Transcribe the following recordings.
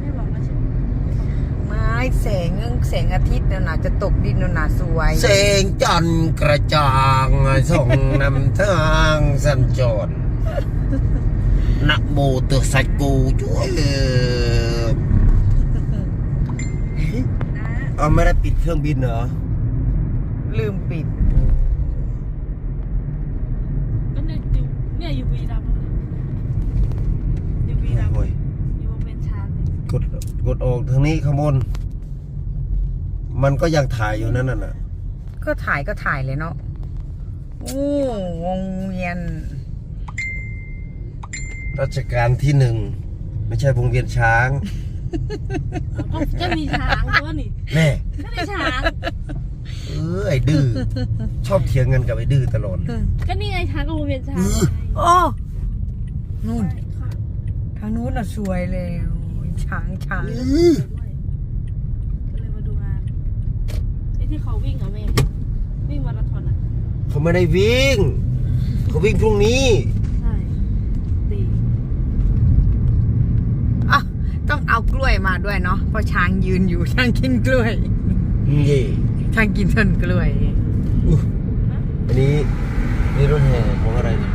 ไม่บอกว่าใช่ไหมไม้แสงแสงอาทิตย์น่ะนะจะตกดินน่ะนะสวยเสงจันทร์กระจ่างส่งนำทางสัญจรนะโมตัวสัจกูช่วยเออนะเอาไม่ได้ปิดเครื่องบินเหรอ ลืมปิด ก็เนี่ยอยู่เนี่ยอยู่วีรัมย์อยู่วีรัมย์ โอ้ย อยู่วงเวียนช้างเนี่ย กด กดออกทางนี้ข้างบน มันก็ยังถ่ายอยู่นั่นน่ะ ก็ถ่ายก็ถ่ายเลยเนาะโอ้วงเวียน รัชกาลที่หนึ่ง ไม่ใช่วงเวียนช้าง ก็ก็มีช้างด้วยนี่แน่ก็มีช้าง เออไอ้ดื้อ ชอบเถียงกันกับไอ้ดื้อตลอดเลยก็นี่ไงช้างกับวงเวียนช้างไงโอ้นู่นใช่ค่ะทางนู้นน่ะสวยเลยโอ้ย ช้างช้างอื้อด้วยก็เลยมาดูงานไอ้ที่เขาวิ่งเหรอแม่วิ่งมาราธอนอะเขาไม่ได้วิ่ง เขาวิ่งพรุ่งนี้ ใช่ดีอะต้องเอากล้วยมาด้วยเนาะเพราะช้างยืนอยู่ช้างกินกล้วยนี่ช้างกินต้นกล้วยอุ๊ยอันนี้นี่รถแห่ของอะไรเนี่ย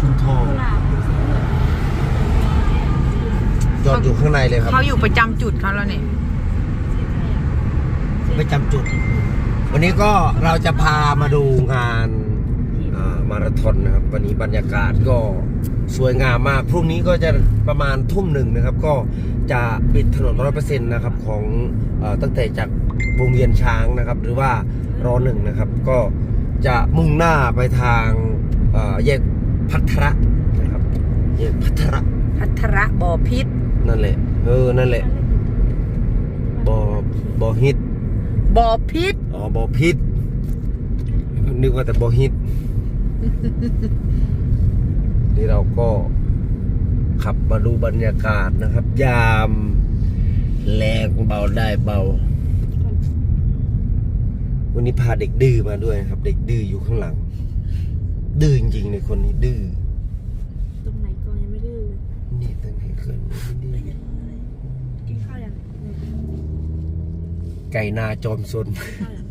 ชุมทองกุหลาบ จอดอยู่ข้างในเลยครับเขาอยู่ประจำจุดเขาแล้วเนี่ยไปจำจุด วันนี้ก็เราจะพามาดูงานอ่ามาราธอนนะครับ วันนี้บรรยากาศก็สวยงามมาก พรุ่งนี้ก็จะประมาณทุ่มหนึ่งนะครับ ก็จะปิดถนนร้อยเปอร์เซ็นต์นะครับของเออตั้งแต่จากวงเวียนช้างนะครับ หรือว่ารอหนึ่งนะครับ ก็จะมุ่งหน้าไปทางเอ่อแยกพัทระนะครับแยกพัทระ พัทระบ่อพิษนั่นแหละ เออ นั่นแหละบอบอฮิตบ่อพิษอ๋อบอพิษนึกว่าแต่บอฮิตนี่เราก็ขับมาดูบรรยากาศนะครับ ยามแรงเบาได้เบา วันนี้พาเด็กดื้อมาด้วยนะครับ เด็กดื้ออยู่ข้างหลัง ดื้อจริงๆเลยคนนี้ดื้อ ไก่นาจอมซนข้าวยัง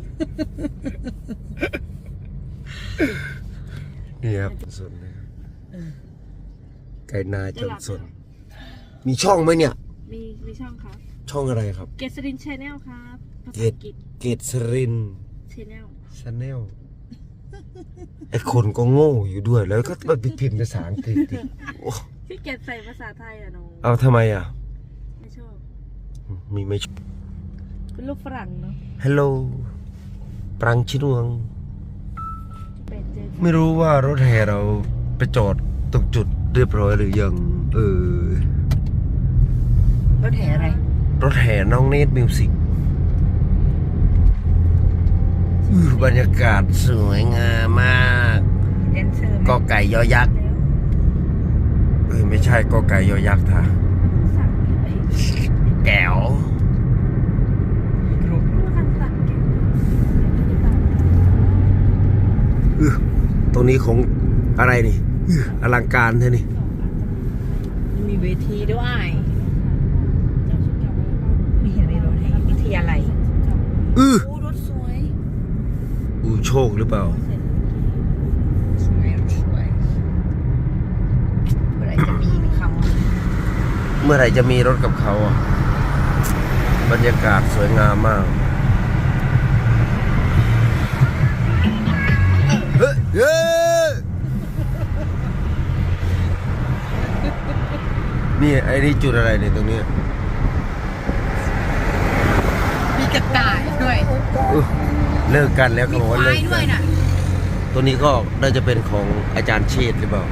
นี่ครับสนนะครับไก่นาจอมซนมีช่องไหมเนี่ย มีมีช่องครับ ช่องอะไรครับ เกสรินชาแนลครับภาเกษาตอังกฤษเกตสรินชาแนลชาแนลไอคนก็โง่อยู่ด้วยแล้วก็ไปพิมพ์ภาษาอังกฤษดิโอ้พี่เกดใส่ภาษาไทยอะน้องเอาทำไมอะ ไม่ชอบ มีไม่ เป็นลูกฝรั่งเนาะฮัลโหลปรังชินวงเป็นเจไม่รู้ว่ารถแห่เราไปจอดตรงจุดเรียบร้อยหรือยัง เออ รถแห่อะไร รถแห่น้องเนตมิวสิกบรรยากาศสวยงามมาก แดนเซอร์ไหมกอไก่ยอยักษ์ แล้วเออ ไม่ใช่กอไก่ยอยักษ์ท่ะสั่งไปแก้ว กรุ๊ป รู้คำสั่งเก่ง อื้อ ตรงนี้ของอะไรนี่อื้ออลังการแท้นี่ มีเวทีด้วยเจ้าชุดเก่าไว้บ้านไม่เห็นมีรถแห่วิทยาลัยอื้อโอ้รถสวยอูโชคหรือเปล่าสวยรถสวยเมื่อไหรจะมีคำเมื่อไหร่จะมีรถกับเขาอะบรรยากาศสวยงามมาก เฮ้ยเฮ้ยนี่ไอ้นี่จุดอะไรเนี่ยตรงเนี้ยมีกระต่ายด้วยอุ๊ยเลิกกันแล้วมีเขาบอกคว่าวาเลิยกด้กัวยนน่ะตัวนี้ก็น่าจะเป็นของอาจารย์เชษฐ์หรือเปล่า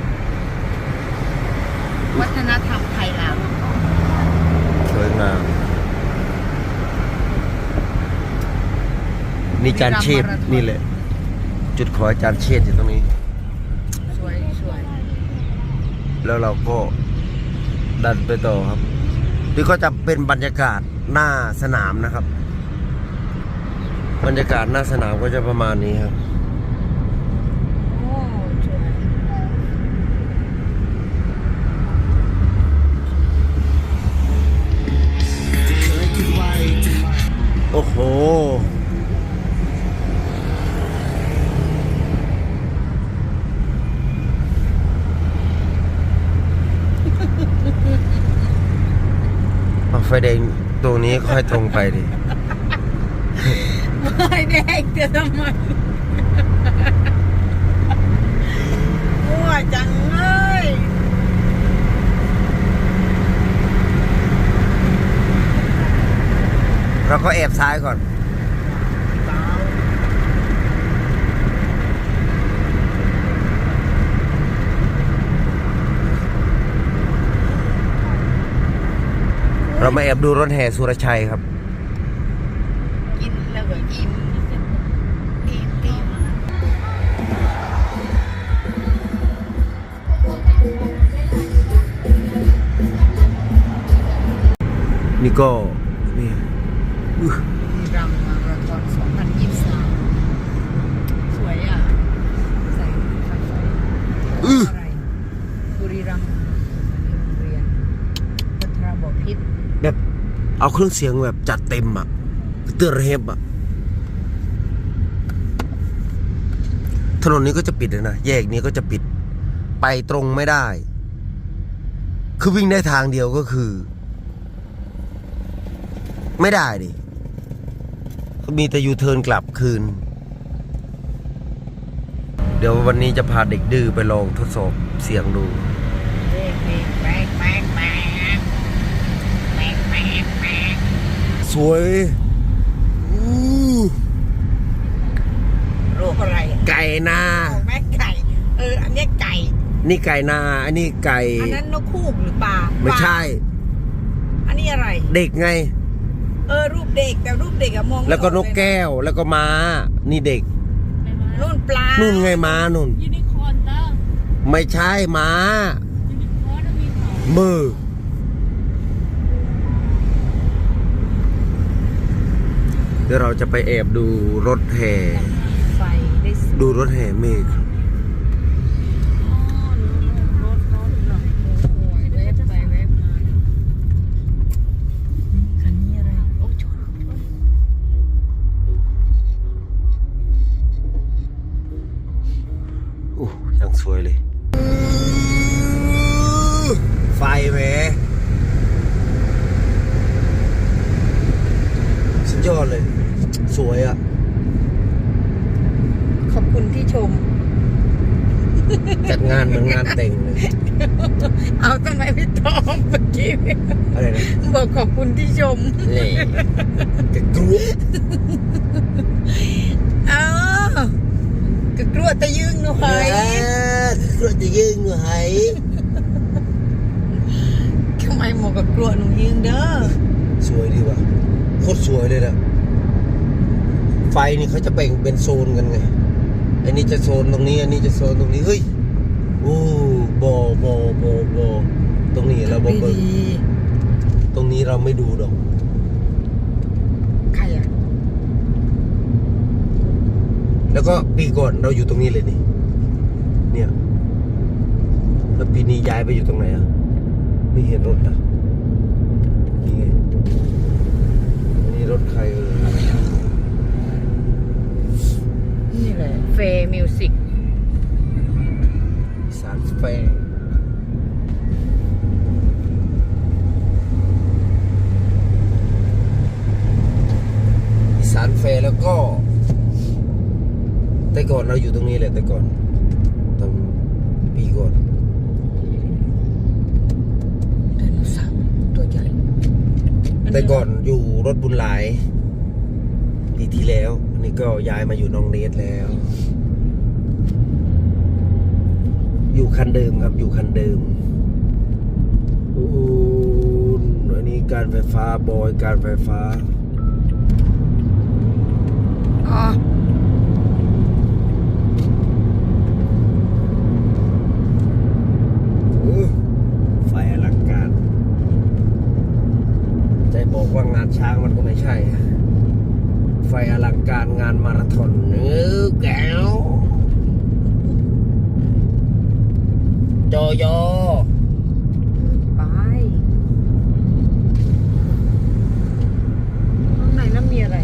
วัฒนธรรมไทยลาวสวยงามนี่อาจารย์เชษฐ์นี่แหละ จุดขออาจารย์เชษฐ์อยู่ตรงนี้ สวยสวยแล้วเราก็ดันไปต่อครับ นี่ก็จะเป็นบรรยากาศหน้าสนามนะครับ บรรยากาศหน้าสนามก็จะประมาณนี้ครับ ฟแดงตรงนี้ค่อยตรงไปดิ ไม่แดงเตือนทำไมมั่วจังเลยเราก็แอบซ้ายก่อน เรามาแอบดูรถแห่สุรชัยครับ กินแล้วก็อิ่มอิ่มอิ่มนี่ก็นี่มีรัมาราธอน2023 สวยอะ ใส่ไฟไฟ อื้อ อะไรบุรีรัมย์โรงเรียนพัทรบพิษ แบบ เอาเครื่องเสียงแบบจัดเต็มอะเตือนเรบอะถนนนี้ก็จะปิดเลยนะ แยกนี้ก็จะปิด ไปตรงไม่ได้ คือวิ่งได้ทางเดียวก็คือ ไม่ได้ดิมีแต่ยูเทิร์นกลับคืน เดี๋ยววันนี้จะพาเด็กดื้อไปลองทดสอบเสียงดูเด็กเด็ สวยอู้โรคอะไรอะไก่นาเอาแม่ไก่ เออ อันเนี้ยไก่ นี่ไก่นา อันนี้ไก่ อันนั้นนกคูกหรือปลา ไม่ใช่ปลาอันนี้อะไร เด็กไง เออ รูปเด็กแต่รูปเด็กอะมองไม่แล้วก็นกออเยะแก้ว แล้วก็ม้า นี่เด็กไม่มานู่นปลา นู่นไงม้านู่นยูนิคอร์นต้าไม่ใช่ม้ายูนิคอร์นมีเขามือ เดี๋ยวเราจะไปแอบดูรถแห่ไฟได้สวยดูรถแห่เมฆครับอ๋อรถรถรถโอ้ยเว็บไปเว็บมาเนี่ยคันนี้อะไรโอ้ชนชนโอ้ยังสวยเลย ไฟแหมสุดยอดเลย สวยอะ ขอบคุณที่ชม จัดงานเหมือนงานแต่งเลย เอาทำไมไม่ตอบเมื่อกี้เนี่ยอะไรนะบอกขอบคุณที่ชมเล่กระกรุ๊ปเอากระกลัวตะยึงหน่อยกรุ๊ปจะยืงอยู่ไหทำไมหมอกกับกลัวหนูยึงเด้อ สวยดีว่ะโคตรสวยเลยนะ ไฟนี่เขาจะแบ่งเป็นโซนกันไง อันนี้จะโซนตรงนี้ อันนี้จะโซนตรงนี้ เฮ้ย โอ้บอบอบอบอตรงนี้เราบอไม่เบิกดีตรงนี้เราไม่ดูดอก ใครอะ แล้วก็ปีก่อนเราอยู่ตรงนี้เลยนี่ เนี่ย แล้วปีนี้ย้ายไปอยู่ตรงไหนอะ ไม่เห็นรถอะนี่ไงอันนี้รถใครเออ นี่แหละเฟย์มิวสิกอีสารแฟร์อีสานแฟร์แล้วก็ แต่ก่อนเราอยู่ตรงนี้แหละแต่ก่อนตอนปีก่อนไดโนเสาร์ตัวใหญ่แต่ก่อนอยู่รถบุญหลายปีที่แล้วอันนี้ก็ย้ายมาอยู่น้องเนสแล้ว อยู่คันเดิมครับอยู่คันเดิมอู้อันนี้การไฟฟ้าบอยการไฟฟ้า ไปข้างในนั้มีอะไร.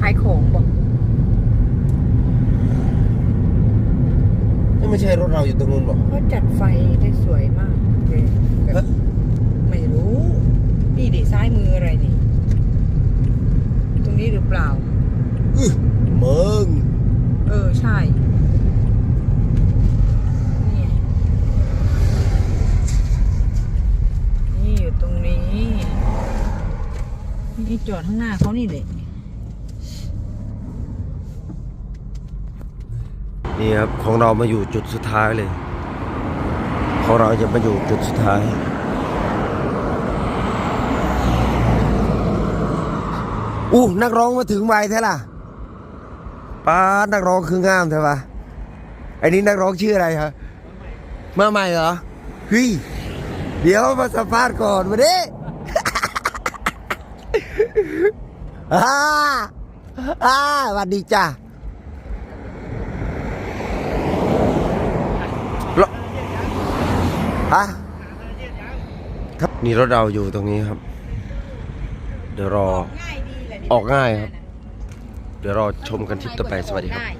ขายของบอกไม่ใช่รถเราอยู่ตรงนู้นบอกเขาจัดไฟได้สวยมากเลยไม่รู้ นี่ดิซ้ายมืออะไรนี่ ตรงนี้หรือเปล่าเมึง เออ ใช่ นี่จอดข้างหน้าเขานี่เลยนี่ครับของเรามาอยู่จุดสุดท้ายเลย ของเราจะมาอยู่จุดสุดท้ายอู้นักร้องมาถึงไวแท้ล่ะป้านักร้องคืองามใช่ปะไอ้นี่นักร้องชื่ออะไรครับมาใหม่เหรอเฮ้ยเดี๋ยวมาสัมภาษณ์ก่อนมาดิ อ่าอ่าสวัสดีจ้ารถฮะครับนี่รถเราอยู่ตรงนี้ครับ เดี๋ยวรอ ออกง่ายครับ เดี๋ยวรอชมกันทริปต่อไป สวัสดีครับ